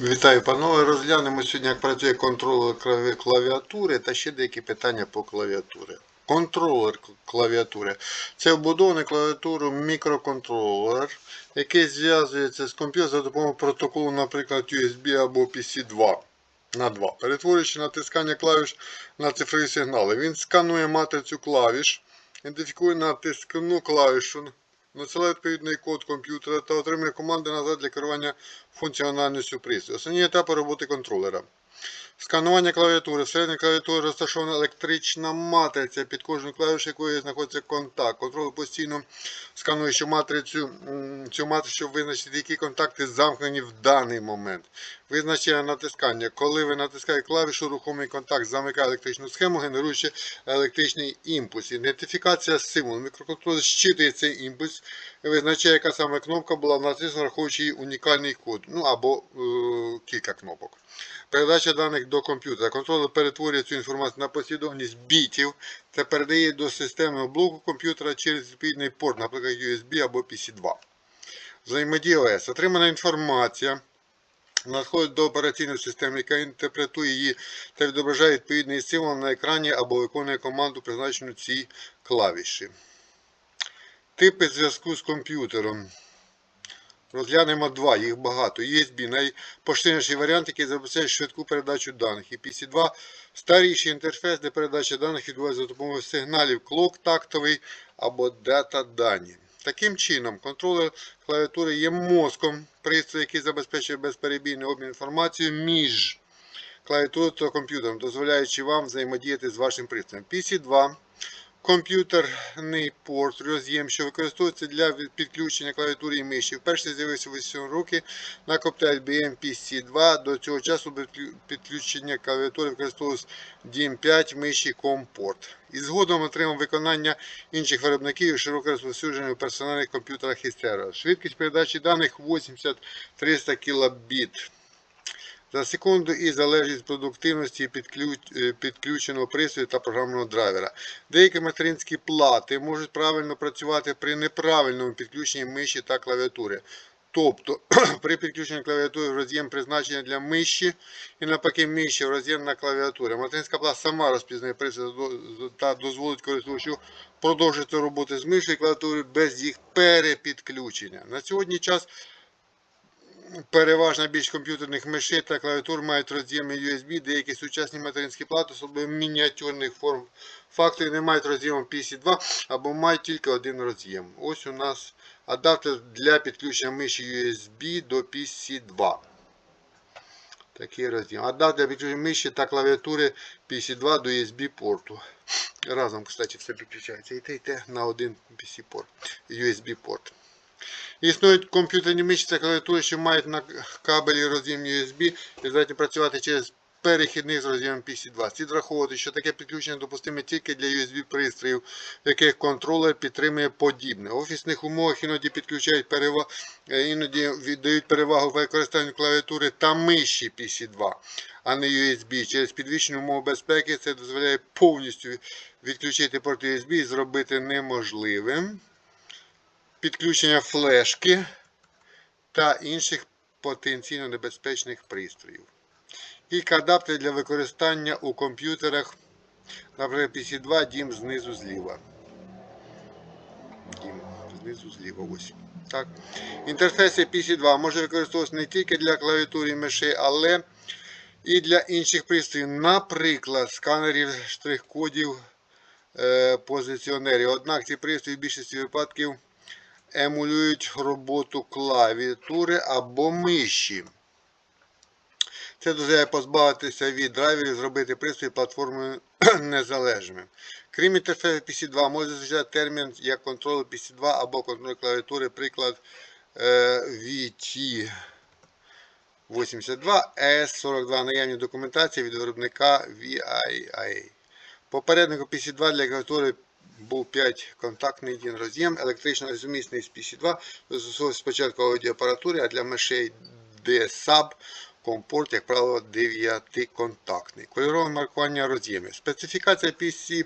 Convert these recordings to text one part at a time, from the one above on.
Вітаю, панове. Розглянемо сьогодні, як працює контролер клавіатури та ще деякі питання по клавіатурі. Контролер клавіатури це вбудований клавіатуру мікроконтролер, який зв'язується з комп'ютером за допомогою протоколу, наприклад, USB або PC2 на 2. Перетворюючи натискання клавіш на цифрові сигнали. Він сканує матрицю клавіш, ідентифікує натискну клавішу, надсилає відповідний код комп'ютера та отримує команди назад для керування функціональністю пристрою. Основні етапи роботи контролера. Сканування клавіатури. Всередині клавіатури розташована електрична матриця, під кожною клавішою якої знаходиться контакт. Контролер постійно сканує цю матрицю, цю матрицю, щоб визначити, які контакти замкнені в даний момент. Визначає натискання. Коли ви натискаєте клавішу, рухомий контакт замикає електричну схему, генеруючи електричний імпульс. Ідентифікація символу. Мікроконтролер щитує цей імпульс, визначає, яка саме кнопка була натиснена, враховуючи її унікальний код. Ну або е, кілька кнопок. Передача даних до комп'ютера. Контролер перетворює цю інформацію на послідовність бітів та передає до системного блоку комп'ютера через відповідний порт, наприклад, USB або PC2. Взаємодія ОС. Отримана інформація надходить до операційної системи, яка інтерпретує її та відображає відповідний символ на екрані або виконує команду, призначену цій клавіші. Типи зв'язку з комп'ютером. Розглянемо два, їх багато. USB найпоширеніший варіант, який забезпечує швидку передачу даних. І PC2 старіший інтерфейс, де передача даних відбувається за допомогою сигналів клок тактовий або дата дані. Таким чином, контролер клавіатури є мозком пристрою, який забезпечує безперебійний обмін інформацією між клавіатурою та комп'ютером, дозволяючи вам взаємодіяти з вашим пристроєм. PC2 комп'ютерний порт, роз'єм, що використовується для підключення клавіатури і миші. Вперше з'явився 8 роки на коптель BM PC2. До цього часу підключення клавіатури використовувався DIM5 миші COM-порт. І згодом отримав виконання інших виробників і широко розповсюджений у персональних комп'ютерах і серверах. Швидкість передачі даних 80-300 кбіт за секунду і залежить від продуктивності е, підключеного пристрою та програмного драйвера. Деякі материнські плати можуть правильно працювати при неправильному підключенні миші та клавіатури. Тобто при підключенні клавіатури в роз'єм призначення для миші і навпаки миші в роз'єм на клавіатурі. Материнська плата сама розпізнає пристрій та дозволить користувачу продовжити роботу з мишою і клавіатурою без їх перепідключення. На сьогодні час Переважна більш комп'ютерних мишей та клавіатур мають роз'єми USB, деякі сучасні материнські плати, особливо мініатюрних форм факторів, не мають роз'єму PC2 або мають тільки один роз'єм. Ось у нас адаптер для підключення миші USB до PC2. Такий роз'єм. Адаптер для підключення миші та клавіатури PC2 до USB порту. Разом, кстати, все підключається. І те, і те на один PC порт, USB порт. Існують комп'ютерні миші та клавіатури, що мають на кабелі роз'єм USB і здатні працювати через перехідник з роз'ємом PC2. Слід враховувати, що таке підключення допустиме тільки для USB пристроїв, в яких контролер підтримує подібне. В офісних умовах іноді підключають перева... е, іноді віддають перевагу використанню клавіатури та миші PC2, а не USB. Через підвищену умову безпеки це дозволяє повністю відключити порт USB і зробити неможливим підключення флешки та інших потенційно небезпечних пристроїв. Кілька адаптерів для використання у комп'ютерах, наприклад, PC2, DIM знизу зліва. DIM знизу зліва. Ось. Так. Інтерфейс PC2 може використовуватися не тільки для клавіатури мишей, але і для інших пристроїв, наприклад, сканерів штрих-кодів е, позиціонерів. Однак ці пристрої в більшості випадків емулюють роботу клавіатури або миші. Це дозволяє позбавитися від драйверів, зробити пристрій платформою незалежним. Крім інтерфейсу PC2, може зустрічати термін як контролер PC2 або контролер клавіатури, приклад е, VT. 82 S42 наявні документації від виробника VIA. Попереднику PC2 для клавіатури був 5 контактний один роз'єм, електрично сумісний з PC2, застосовувався спочатку аудіоапаратури, а для мишей DSAB компорт, як правило, 9-контактний. Кольорове маркування роз'ємів. Специфікація PC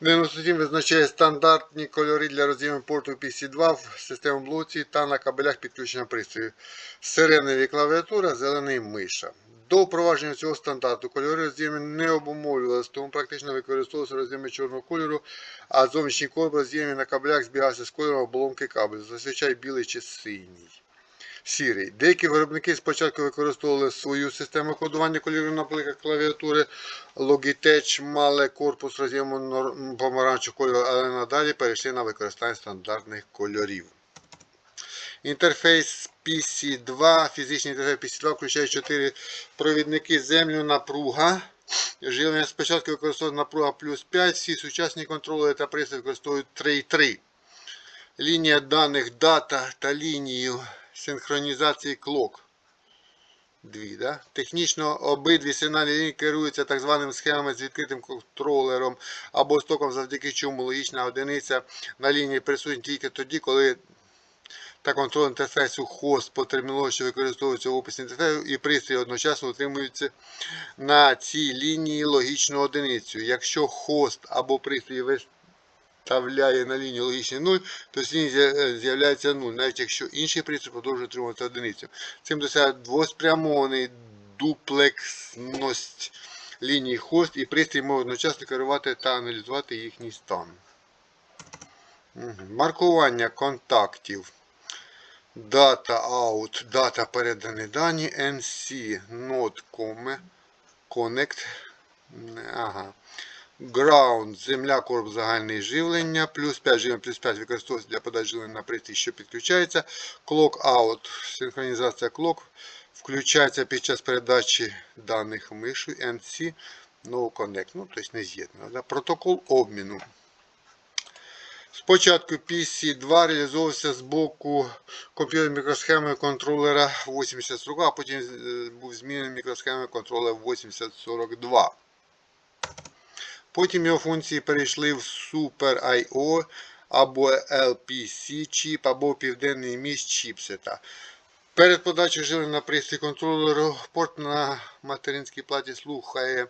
97 визначає стандартні кольори для роз'єму порту PC2 в систему блоці та на кабелях підключення пристрою. Сиреневі клавіатура, зелений миша. До впровадження цього стандарту кольори роз'ємів не обумовлювалися, тому практично використовувалися роз'єми чорного кольору, а зовнішній колір роз'ємів на кабелях збігався з кольором оболонки кабелю, зазвичай білий чи синій. Сірий. Деякі виробники спочатку використовували свою систему кодування кольорів на пликах клавіатури. Logitech мали корпус роз'єму помаранчевого кольору, але надалі перейшли на використання стандартних кольорів. Інтерфейс PC2, фізичний інтерфейс PC2 включає 4 провідники землю, напруга. Живлення спочатку використовується напруга плюс 5, всі сучасні контролери та пристрої використовують 3.3. Лінія даних дата та лінію синхронізації клок. Дві, да? Технічно обидві сигнальні лінії керуються так званими схемами з відкритим контролером або стоком, завдяки чому логічна одиниця на лінії присутня тільки тоді, коли та контроль інтерфейсу хост по термінології, що використовується в описі інтерфейсу, і пристрій одночасно утримуються на цій лінії логічну одиницю. Якщо хост або пристрій виставляє на лінію логічний 0, то з лінії з'являється 0, навіть якщо інший пристрій продовжує утримувати одиницю. Цим досягає двоспрямований дуплексність лінії хост і пристрій може одночасно керувати та аналізувати їхній стан. Маркування контактів. Data out, дата передані дані, NC, not connect, ага. Ground, земля, корпус загальне живлення, плюс 5 живлення, плюс 5 використовується для подачі живлення на пристрій, що підключається. Clock out, синхронізація clock, включається під час передачі даних мишу, NC, no connect, ну, тобто не з'єднано. Да? Протокол обміну. Спочатку PC2 реалізовувався з боку комп'ютерної мікросхеми контролера 8042, а потім е, був змінений мікросхемою контролера 8042. Потім його функції перейшли в Super I.O. або LPC чіп, або південний міст чіпсета. Перед подачею живлення на пристрій контролеру порт на материнській платі слухає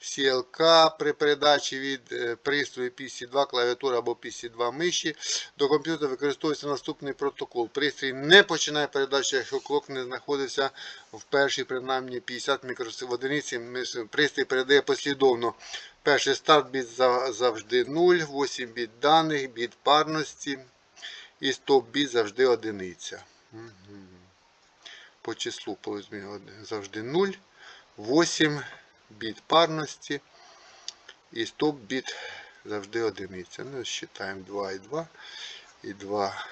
CLK при передачі від е, пристрою PC2 клавіатури або PC2 миші до комп'ютера використовується наступний протокол. Пристрій не починає передачу, якщо клок не знаходиться в першій принаймні 50 мікросекунд одиниці. Пристрій передає послідовно. Перший старт біт завжди 0, 8 біт даних, біт парності і стоп біт завжди одиниця. По числу завжди 0, 8 біт парності і стоп біт завжди одиниця. Ну, считаємо 2 і 2, і 2,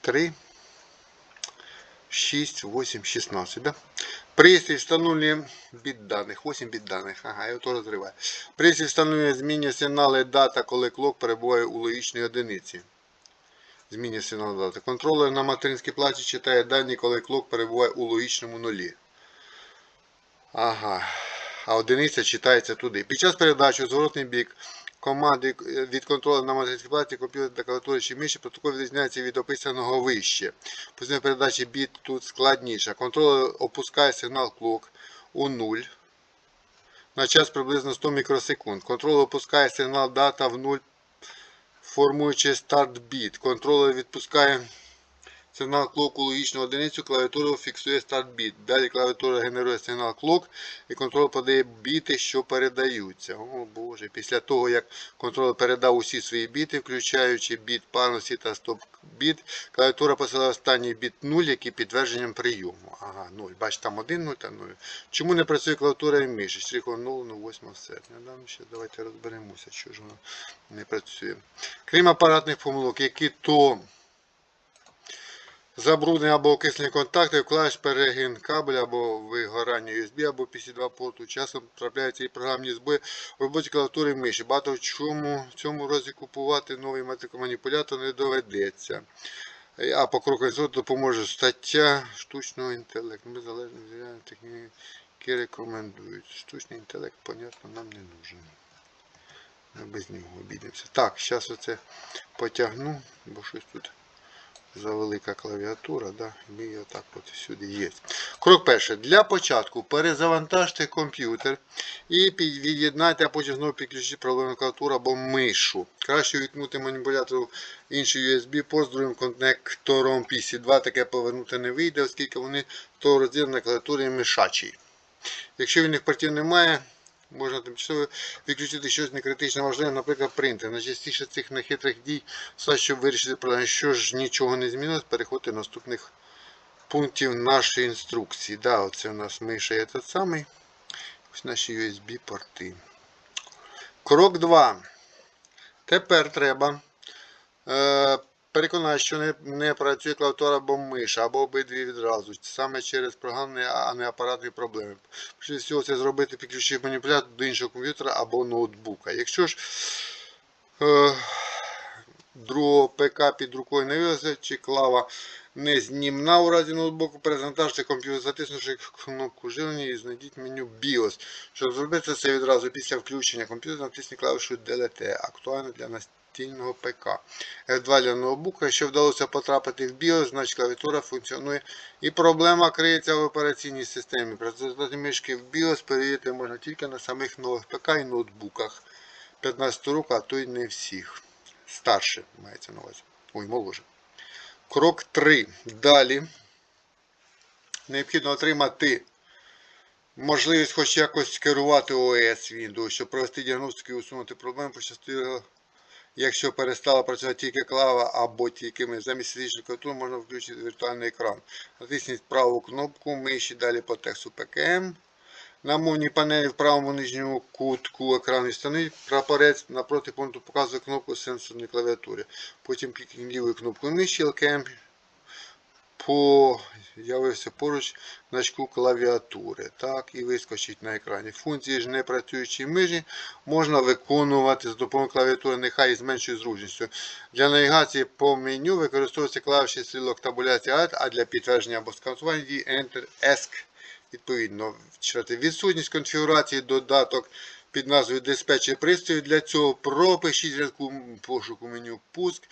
3, 6, 8, 16. Да? Пристрій встановлює біт даних. 8 біт даних. Ага, я то розриваю. Пристрій встановлює змінює сигнали дата, коли клок перебуває у логічній одиниці. Змінює сигнал дати. Контролер на материнській платі читає дані, коли клок перебуває у логічному нулі. Ага. А одиниця читається туди. Під час передачі у зворотний бік команди від контролю на материнській платі комп'ютер та клавіатури чи миші протокол відрізняється від описаного вище. Після передачі біт тут складніше. Контролер опускає сигнал клок у 0 на час приблизно 100 мікросекунд. Контролер опускає сигнал дата в 0, формуючи старт біт. Контролер відпускає сигнал клоку логічну одиницю, клавіатура фіксує старт біт. Далі клавіатура генерує сигнал клок і контролер подає біти, що передаються. О Боже. Після того, як контролер передав усі свої біти, включаючи біт парності та стоп біт, клавіатура посилає останній біт 0, який підтвердженням прийому. Ага, 0. Бачите, там 1, 0 та 0. Чому не працює клавіатура і миші? Штрихом 0, ну 8 серпня. Да, ну, ще давайте розберемося, що ж воно не працює. Крім апаратних помилок, які то забруднення або окислення контакти, клавіш перегін кабеля або вигорання USB або PC2 порту. Часом трапляються і програмні збої в роботі клавіатури миші. Багато в чому в цьому розі купувати новий математикоманіпулятор не доведеться. А по кроку допоможе стаття штучного інтелекту. Ми залежно від техніки рекомендують. Штучний інтелект, понятно, нам не нужен. Ми без нього обійдемося. Так, зараз оце потягну, бо щось тут завелика клавіатура, да? ми її отак от сюди є. Крок перший. Для початку перезавантажте комп'ютер і від'єднайте, а потім знову підключити проблемну клавіатуру або мишу. Краще увімкнути маніпулятор інший USB порт з другим коннектором PC2. Таке повернути не вийде, оскільки вони то розділені на клавіатурі мишачій. Якщо він їх портів немає, можна тимчасово відключити щось не критично важливе, наприклад, принтер. Найчастіше цих нехитрих дій все, щоб вирішити проблему. Що ж нічого не змінилось, переходьте до наступних пунктів нашої інструкції. Да, оце у нас миша є той самий. Ось наші USB порти. Крок 2. Тепер треба е, переконати, що не, не працює клавіатура або миша, або обидві відразу. Саме через програмні, а не апаратні проблеми. Після всього це зробити, підключив маніпулятор до іншого комп'ютера або ноутбука. Якщо ж е, другого ПК під рукою не вивезти, чи клава не знімна у разі ноутбуку, перезавантажте комп'ютер, затиснувши кнопку живлення і знайдіть меню BIOS. Щоб зробити це відразу після включення комп'ютера, натисніть клавішу DLT, актуально для настільного ПК. F2 для ноутбука. Якщо вдалося потрапити в BIOS, значить клавіатура функціонує і проблема криється в операційній системі. При результаті мишки в BIOS перевірити можна тільки на самих нових ПК і ноутбуках. 15 року, а то й не всіх. Старше мається на увазі. Ой, моложе. Крок 3. Далі. Необхідно отримати можливість хоч якось керувати ОС Windows, щоб провести діагностику і усунути проблеми, пощастило, якщо перестала працювати тільки клава або тільки ми. Замість фізичної клавіатури можна включити віртуальний екран. Натисніть праву кнопку миші далі по тексту PKM. На мовній панелі в правому нижньому кутку екрану встановіть прапорець напроти пункту показує кнопку сенсорної клавіатури. Потім клікніть лівою кнопкою миші LKM появився поруч значку клавіатури. Так, і вискочить на екрані. Функції ж не непрацюючої миші можна виконувати з допомогою клавіатури, нехай і з меншою зручністю. Для навігації по меню використовується клавіші стрілок табуляції Alt, а для підтвердження або сканування дії Enter ESC. Відповідно, вчити відсутність конфігурації додаток під назвою диспетчер пристрою. Для цього пропишіть рядку пошуку меню пуск.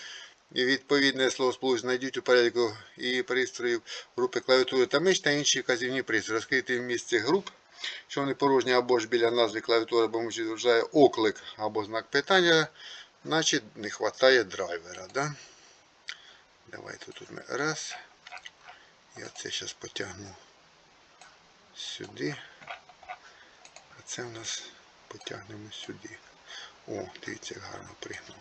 І відповідне словосполучення знайдіть у переліку і пристроїв групи клавіатури та миш та інші вказівні пристрої. Розкрийте в місці груп, що вони порожні або ж біля назви клавіатури, або миші вважає оклик або знак питання, значить не вистачає драйвера. Да? Давайте тут ми раз. Я це зараз потягну сюди. А це у нас потягнемо сюди. О, дивіться, як гарно пригнув.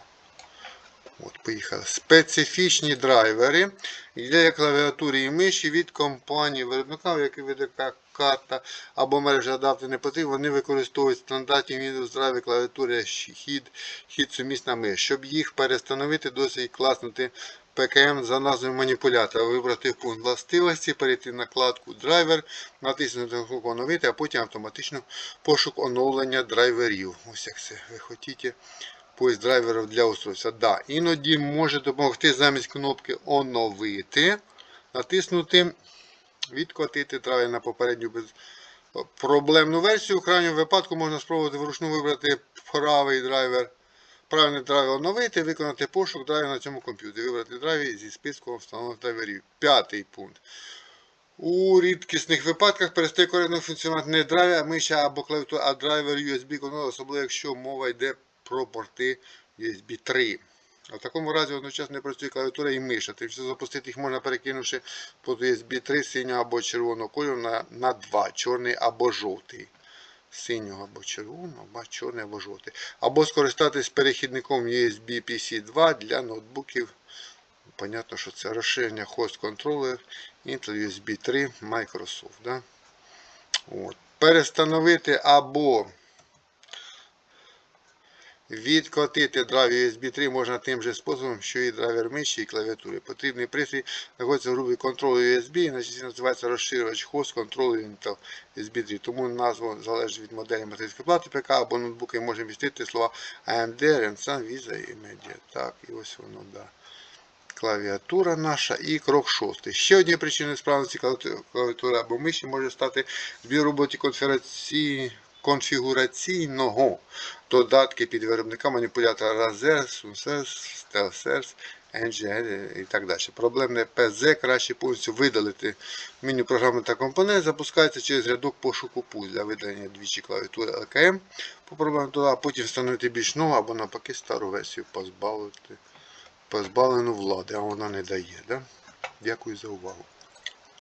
От, поїхали. Специфічні драйвери для клавіатури і миші від компанії виробника, в якій веде карта або мережа адаптер не потрібно, вони використовують стандартні Windows драйвери клавіатури хід, хід сумісна миш. Щоб їх перестановити, досить класнути ПКМ за назвою маніпулятора. Вибрати пункт властивості, перейти на вкладку драйвер, натиснути кнопку оновити, а потім автоматично пошук оновлення драйверів. Ось як це ви хочете. Поиск драйверів для устройства. Да, іноді може допомогти замість кнопки оновити, натиснути, відкотити драйвер на попередню без... проблемну версію. У крайньому випадку можна спробувати вручну вибрати правий драйвер. Правильний драйвер оновити, виконати пошук драйвера на цьому комп'ютері. Вибрати драйвер зі списку встановлених драйверів. П'ятий пункт. У рідкісних випадках перестає коректно функціонувати не драйвер, а миша або клавіатура, а драйвер USB контролер, особливо якщо мова йде про порти USB 3. А в такому разі одночасно не працює клавіатура і миша. Тимчасово запустити їх можна перекинувши по USB 3 синього або червоного кольору на, на 2, чорний або жовтий. Синього або червоного, або чорний або жовтий. Або скористатись перехідником USB PC2 для ноутбуків. Понятно, що це розширення хост контролер Intel USB 3 Microsoft. Да? От. Перестановити або Відкотити драйвер USB 3 можна тим же способом, що і драйвер миші і клавіатури. Потрібний пристрій знаходиться в групі контролю USB, іначе називається розширювач хост контролю Intel USB 3. Тому назва залежить від моделі материнської плати ПК або ноутбуки може містити слова AMD, Renaissance, Visa і Media. Так, і ось воно, да. Клавіатура наша і крок шостий. Ще однією причиною справності клавіатури або миші може стати збір роботи конфігурації конфігураційного додатки під виробника маніпулятора Razer, Sunsense, StealthSense, NG і так далі. Проблемне ПЗ краще повністю видалити меню програми та компонент. Запускається через рядок пошуку пуль для видалення двічі клавіатури ЛКМ по проблемі туди, а потім встановити більш нову або навпаки стару версію позбавити позбавлену влади, а вона не дає. Да? Дякую за увагу.